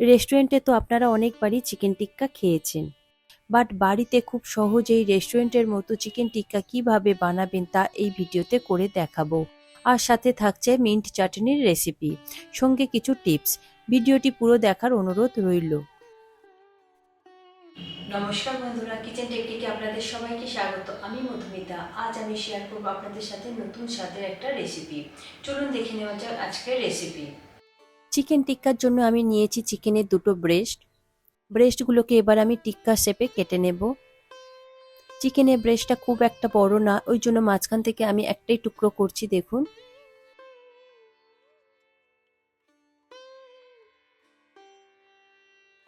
রেস্টুরেন্টে তো আপনারা অনেকবারই চিকেন টিক্কা খেয়েছেন। বাট বাড়িতে খুব সহজেই রেস্টুরেন্টের মতো চিকেন টিক্কা কীভাবে বানাবেন তা এই ভিডিওতে করে দেখাবো। আর সাথে থাকছে মিন্ট চাটনির রেসিপি সঙ্গে কিছু টিপস ভিডিওটি পুরো দেখার অনুরোধ রইল। নমস্কার বন্ধুরা কিচেন টেকনিকে আপনাদের সবাইকে স্বাগত। আমি মধুমিতা। আজ আমি শেয়ার করব আপনাদের সাথে নতুন স্বাদের একটা রেসিপি চলুন দেখে নেওয়া যাক আজকের রেসিপি চিকেন টিক্কার জন্য আমি নিয়েছি চিকেনের দুটো ব্রেস্ট ব্রেস্টগুলোকে এবার আমি টিক্কা শেপে কেটে নেব। চিকেনের ব্রেস্টটা খুব একটা বড় না, ওই জন্য মাঝখান থেকে আমি একটাই টুকরো করছি, দেখুন।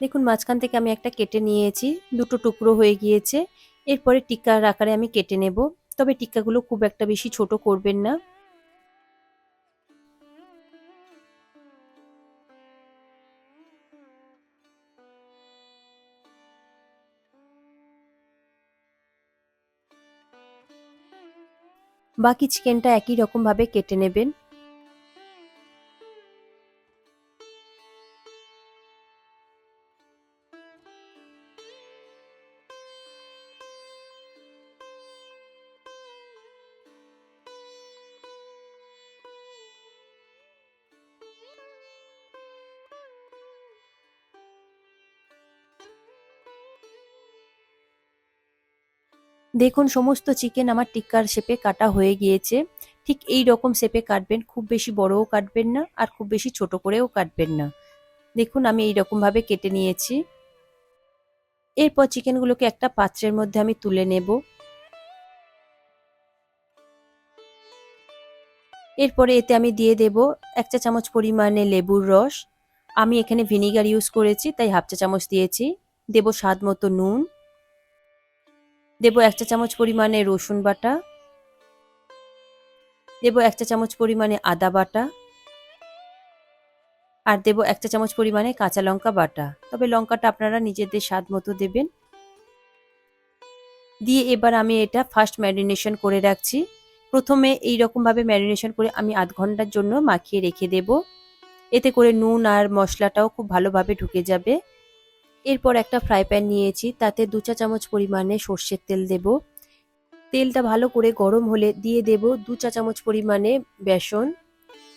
দেখুন, মাঝখান থেকে আমি একটা কেটে নিয়েছি, দুটো টুকরো হয়ে গিয়েছে। এরপরে টিক্কার আকারে আমি কেটে নেব। তবে টিক্কাগুলো খুব একটা বেশি ছোট করবেন না। বাকি চিকেনটা একই রকমভাবে কেটে নেবেন। দেখুন, সমস্ত চিকেন আমার টিক্কার শেপে কাটা হয়ে গিয়েছে। ঠিক এই রকম শেপে কাটবেন, খুব বেশি বড়ও কাটবেন না আর খুব বেশি ছোট করেও কাটবেন না। দেখুন, আমি এই রকম ভাবে কেটে নিয়েছি। এরপর চিকেনগুলোকে একটা পাত্রের মধ্যে আমি তুলে নেব। এরপরে এতে আমি দিয়ে দেব এক চা চামচ পরিমাণে লেবুর রস। আমি এখানে ভিনিগার ইউজ করেছি, তাই হাফ চা চামচ দিয়েছি। দেব স্বাদ মতো নুন। দেব এক চা চামচ পরিমাণে রসুন বাটা। দেব এক চা চামচ পরিমাণে আদা বাটা। আর দেব এক চা চামচ পরিমাণে কাঁচা লঙ্কা বাটা। তবে লঙ্কাটা আপনারা নিজেদের স্বাদ মতো দেবেন। দিয়ে এবার আমি এটা ফার্স্ট ম্যারিনেশন করে রাখছি। প্রথমে এই রকমভাবে ম্যারিনেশন করে আমি আধ ঘণ্টার জন্য মাখিয়ে রেখে দেব। এতে করে নুন আর মশলাটাও খুব ভালোভাবে ঢুকে যাবে। এরপর একটা ফ্রাই প্যান নিয়েছি, তাতে দু চা চামচ পরিমাণে সর্ষের তেল দেব। তেলটা ভালো করে গরম হলে দিয়ে দেব দু চা চামচ পরিমাণে বেসন।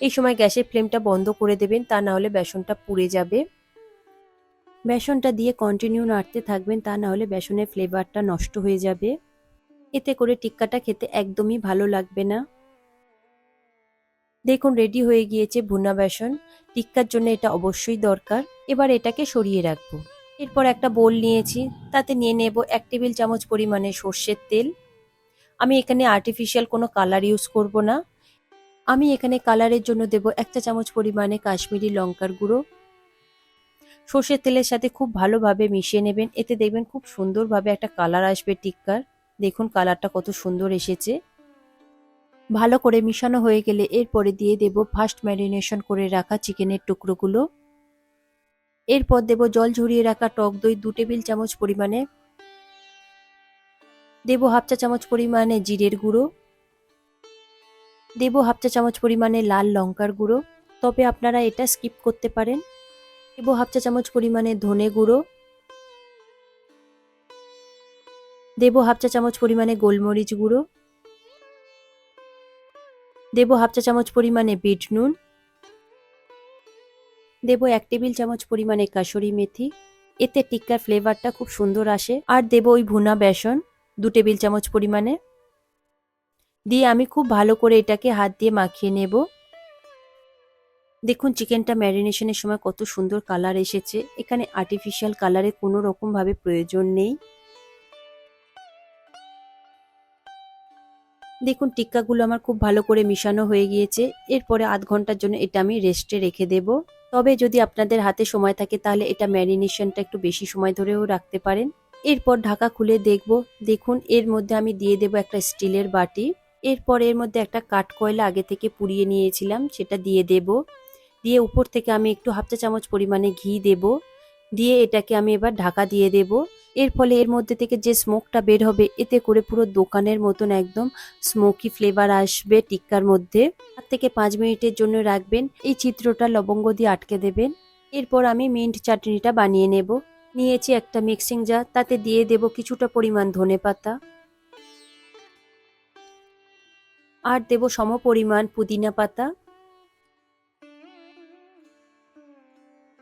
এই সময় গ্যাসের ফ্লেমটা বন্ধ করে দেবেন, তা না হলে বেসনটা পুড়ে যাবে। বেসনটা দিয়ে কন্টিনিউ নাড়তে থাকবেন, তা না হলে বেসনের ফ্লেভারটা নষ্ট হয়ে যাবে। এতে করে টিক্কাটা খেতে একদমই ভালো লাগবে না। দেখুন রেডি হয়ে গিয়েছে ভুনা বেসন। টিক্কার জন্য এটা অবশ্যই দরকার। এবার এটাকে সরিয়ে রাখব। এরপর একটা বোল নিয়েছি, তাতে নিয়ে নেব এক টেবিল চামচ পরিমাণে সর্ষের তেল। আমি এখানে আর্টিফিশিয়াল কোনো কালার ইউজ করব না। আমি এখানে কালারের জন্য দেব একটা চামচ পরিমাণে কাশ্মীরি লঙ্কার গুঁড়ো। সর্ষের তেলের সাথে খুব ভালোভাবে মিশিয়ে নেবেন, এতে দেখবেন খুব সুন্দরভাবে একটা কালার আসবে টিক্কার। দেখুন কালারটা কত সুন্দর এসেছে। ভালো করে মিশানো হয়ে গেলে এরপরে দিয়ে দেব ফার্স্ট ম্যারিনেশন করে রাখা চিকেনের টুকরোগুলো। এরপর দেব জল ঝরিয়ে রাখা টক দই দু টেবিল চামচ পরিমাণে। দেব হাফ চা চামচ পরিমাণে জিরের গুঁড়ো। দেব হাফ চা চামচ পরিমাণে লাল লঙ্কার গুঁড়ো। তবে আপনারা এটা স্কিপ করতে পারেন। দেব হাফ চা চামচ পরিমাণে ধনে গুঁড়ো। দেব হাফ চা চামচ পরিমাণে গোলমরিচ গুঁড়ো। দেব হাফ চা চামচ পরিমাণে বিট নুন। দেব এক টেবিল চামচ পরিমাণে কাসুরি মেথি, এতে টিক্কার ফ্লেভারটা খুব সুন্দর আসে। আর দেব ওই ভুনা বেসন, দু টেবিল চামচ পরিমাণে। দিয়ে আমি খুব ভালো করে এটাকে হাত দিয়ে মাখিয়ে নেব। দেখুন চিকেনটা ম্যারিনেশনের সময় কত সুন্দর কালার এসেছে। এখানে আর্টিফিশিয়াল কালারের কোনো রকমভাবে প্রয়োজন নেই। দেখুন টিক্কাগুলো আমার খুব ভালো করে মিশানো হয়ে গিয়েছে। এরপরে আধ ঘণ্টার জন্য এটা আমি রেস্টে রেখে দেব। তবে যদি আপনাদের হাতে সময় থাকে, তাহলে এটা ম্যারিনেশনটা একটু বেশি সময় ধরেও রাখতে পারেন। এরপর ঢাকা খুলে দেখব। দেখুন, এর মধ্যে আমি দিয়ে দেব একটা স্টিলের বাটি। এরপর এর মধ্যে একটা কাঠ কয়লা আগে থেকে পুড়িয়ে নিয়েছিলাম, সেটা দিয়ে দেব। দিয়ে উপর থেকে আমি একটু হাফ চা চামচ পরিমাণে ঘি দেব। দিয়ে এটাকে আমি এবার ঢাকা দিয়ে দেব। এর ফলে এর মধ্যে থেকে যে স্মোকটা বের হবে, এতে করে পুরো দোকানের মতন একদম স্মোকি ফ্লেভার আসবে টিক্কার মধ্যে। চার থেকে পাঁচ মিনিটের জন্য রাখবেন, এই চিত্রটা লবঙ্গ দিয়ে আটকে দেবেন। এরপর আমি মিন্ট চাটনিটা বানিয়ে নেব। নিয়েছি একটা মিক্সিং জার তাতে দিয়ে দেব কিছুটা পরিমাণ ধনে পাতা। আর দেব সম পরিমাণ পুদিনা পাতা।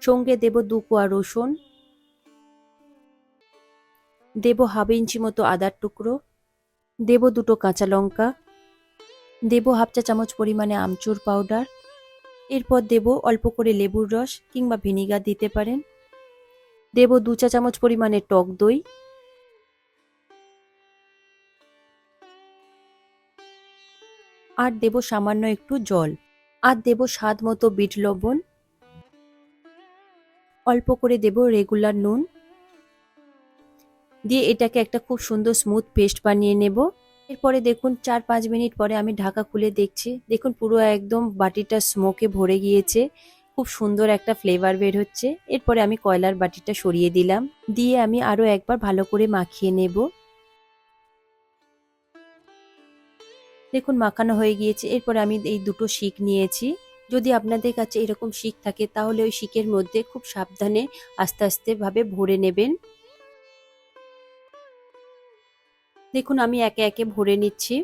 সঙ্গে দেব দু কোয়া রসুন। দেব হাফ ইঞ্চি মতো আদার টুকরো, দেব দুটো কাঁচা লঙ্কা, দেব হাফ চা চামচ পরিমাণে আমচুর পাউডার, এরপর দেব অল্প করে লেবুর রস কিংবা ভিনিগার দিতে পারেন, দেব দু চা চামচ পরিমাণে টক দই, আর দেব সামান্য একটু জল, আর দেব স্বাদ মতো বিট লবণ, অল্প করে দেব রেগুলার নুন দিয়ে এটাকে একটা খুব সুন্দর স্মুথ পেস্ট বানিয়ে নেব। এরপরে দেখুন, চার পাঁচ মিনিট পরে আমি ঢাকা খুলে দেখছি। দেখুন, পুরো একদম বাটিটা স্মোকে ভরে গিয়েছে। খুব সুন্দর একটা ফ্লেভার বের হচ্ছে। এরপরে আমি কয়লার বাটিটা সরিয়ে দিলাম। দিয়ে আমি আরও একবার ভালো করে মাখিয়ে নেব। দেখুন, মাখানো হয়ে গিয়েছে। এরপরে আমি এই দুটো শিক নিয়েছি। যদি আপনাদের কাছে এরকম শিক থাকে, তাহলে ওই শিকের মধ্যে খুব সাবধানে আস্তে আস্তে ভাবে ভরে নেবেন। দেখুন, আমি একে একে ভরে নিচ্ছি।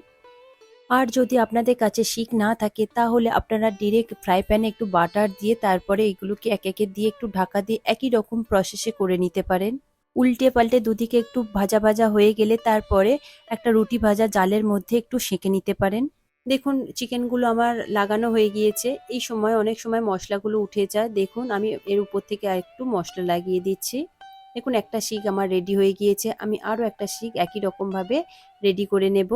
আর যদি আপনাদের কাছে শিক না থাকে, তাহলে আপনারা ডিরেক্ট ফ্রাই প্যানে একটু বাটার দিয়ে তারপরে এগুলোকে এক একে দিয়ে একটু ঢাকা দিয়ে একই রকম প্রসেসে করে নিতে পারেন। উল্টে পাল্টে দুদিকে একটু ভাজা ভাজা হয়ে গেলে তারপরে একটা রুটি ভাজা জালের মধ্যে একটু সেঁকে নিতে পারেন। দেখুন চিকেনগুলো আমার লাগানো হয়ে গিয়েছে। এই সময় অনেক সময় মশলাগুলো উঠে যায়। দেখুন, আমি এর উপর থেকে একটু মশলা লাগিয়ে দিচ্ছি। দেখুন, একটা শিক আমার রেডি হয়ে গিয়েছে। আমি আরও একটা শিক একই রকমভাবে রেডি করে নেব।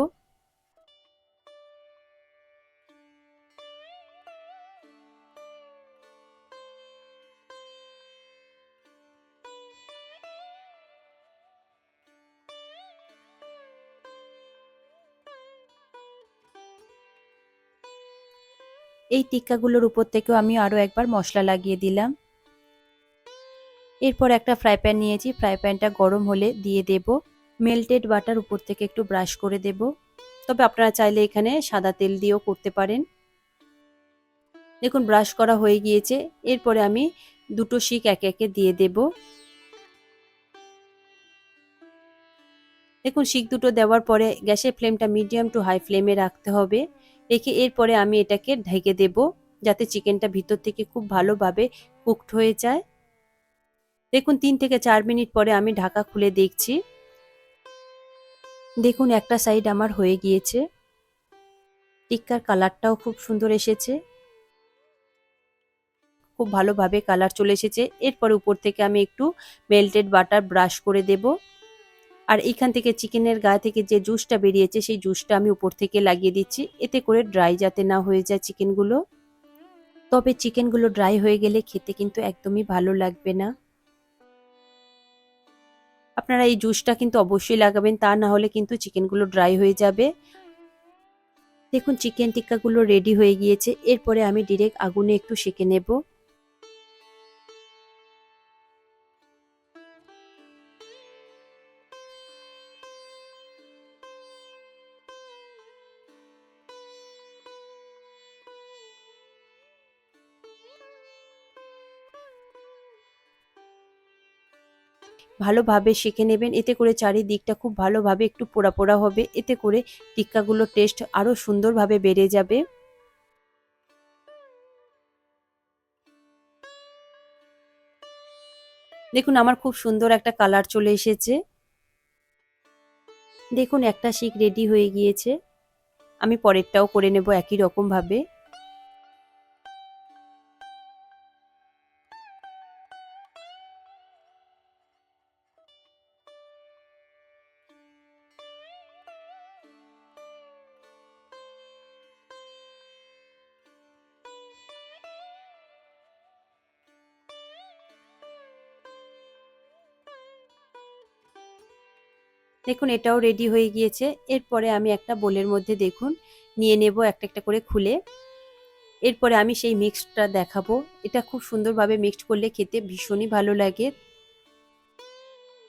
এই টিক্কাগুলোর উপর থেকেও আমি আরও একবার মশলা লাগিয়ে দিলাম। এরপর একটা ফ্রাই প্যান নিয়েছি। ফ্রাই প্যানটা গরম হলে দিয়ে দেব। মেল্টেড বাটার উপর থেকে একটু ব্রাশ করে দেব। তবে আপনারা চাইলে এখানে সাদা তেল দিয়েও করতে পারেন। দেখুন ব্রাশ করা হয়ে গিয়েছে। এরপরে আমি দুটো শিক একে একে দিয়ে দেব। দেখুন শিক দুটো দেওয়ার পরে গ্যাসের ফ্লেমটা মিডিয়াম টু হাই ফ্লেমে রাখতে হবে। রেখে এরপরে আমি এটাকে ঢেকে দেব, যাতে চিকেনটা ভিতর থেকে খুব ভালোভাবে কুকড হয়ে যায়। দেখুন, তিন থেকে চার মিনিট পরে আমি ঢাকা খুলে দেখছি। দেখুন, একটা সাইড আমার হয়ে গিয়েছে। টিক্কার কালারটাও খুব সুন্দর এসেছে। খুব ভালোভাবে কালার চলে এসেছে। এরপরে উপর থেকে আমি একটু মেল্টেড বাটার ব্রাশ করে দেব। আর এখান থেকে চিকেনের গা থেকে যে জুসটা বেরিয়েছে, সেই জুসটা আমি উপর থেকে লাগিয়ে দিচ্ছি। এতে করে ড্রাই যাতে না হয়ে যায় চিকেনগুলো। তবে চিকেনগুলো ড্রাই হয়ে গেলে খেতে কিন্তু একদমই ভালো লাগবে না। আপনারা এই জুসটা কিন্তু অবশ্যই লাগাবেন, তা না হলে কিন্তু চিকেনগুলো ড্রাই হয়ে যাবে। দেখুন, চিকেন টিক্কাগুলো রেডি হয়ে গিয়েছে। এরপরে আমি ডিরেক্ট আগুনে একটু সেঁকে নেব। ভালোভাবে সেঁকে নেবেন। এতে করে চারিদিকটা খুব ভালোভাবে একটু পোড়া পোড়া হবে। এতে করে টিক্কাগুলোর টেস্ট আরও সুন্দরভাবে বেড়ে যাবে। দেখুন, আমার খুব সুন্দর একটা কালার চলে এসেছে। দেখুন, একটা শিক রেডি হয়ে গিয়েছে। আমি পরেরটাও করে নেব একই রকম দেখুন, এটাও রেডি হয়ে গিয়েছে। এরপরে আমি একটা বোলের মধ্যে দেখুন, নিয়ে নেব একটা একটা করে খুলে। এরপরে আমি সেই মিক্সডটা দেখাবো। এটা খুব সুন্দরভাবে মিক্সড করলে খেতে ভীষণই ভালো লাগে।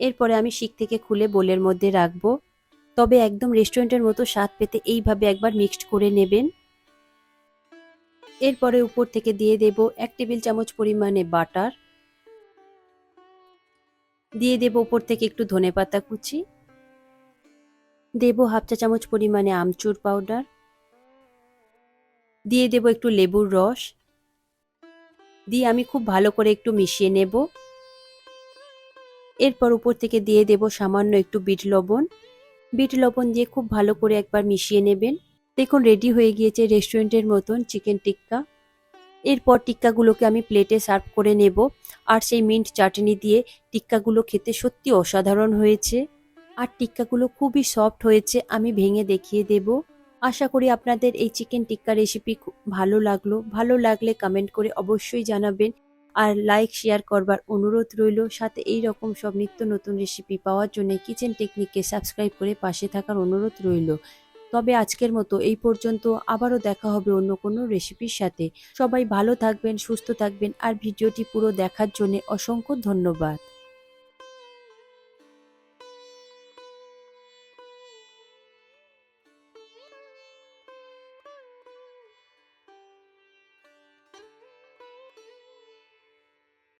এরপরে আমি শিক থেকে খুলে বোলের মধ্যে রাখব। তবে একদম রেস্টুরেন্টের মতো স্বাদ পেতে এইভাবে একবার মিক্সড করে নেবেন। এরপরে উপর থেকে দিয়ে দেব এক টেবিল চামচ পরিমাণে বাটার। দিয়ে দেব উপর থেকে একটু ধনেপাতা কুচি। দেব হাফ চা চামচ পরিমাণে আমচুর পাউডার। দিয়ে দেব একটু লেবুর রস। দিয়ে আমি খুব ভালো করে একটু মিশিয়ে নেব। এরপর উপর থেকে দিয়ে দেব সামান্য একটু বিট লবণ। বিট লবণ দিয়ে খুব ভালো করে একবার মিশিয়ে নেবেন। দেখুন রেডি হয়ে গিয়েছে রেস্টুরেন্টের মতন চিকেন টিক্কা এরপর টিক্কাগুলোকে আমি প্লেটে সার্ভ করে নেব। আর সেই মিন্ট চাটনি দিয়ে টিক্কাগুলো খেতে সত্যি অসাধারণ হয়েছে। আর টিক্কাগুলো খুবই সফট হয়েছে, আমি ভেঙে দেখিয়ে দেব। আশা করি আপনাদের এই চিকেন টিক্কা রেসিপি খুব ভালো লাগল। ভালো লাগলে কমেন্ট করে অবশ্যই জানাবেন। আর লাইক শেয়ার করবার অনুরোধ রইল। সাথে এই রকম সব নিত্য নতুন রেসিপি পাওয়ার জন্য কিচেন টেকনিককে সাবস্ক্রাইব করে পাশে থাকার অনুরোধ রইল। তবে আজকের মতো এই পর্যন্ত। আবারও দেখা হবে অন্য কোনো রেসিপির সাথে। সবাই ভালো থাকবেন, সুস্থ থাকবেন। আর ভিডিওটি পুরো দেখার জন্য অসংখ্য ধন্যবাদ।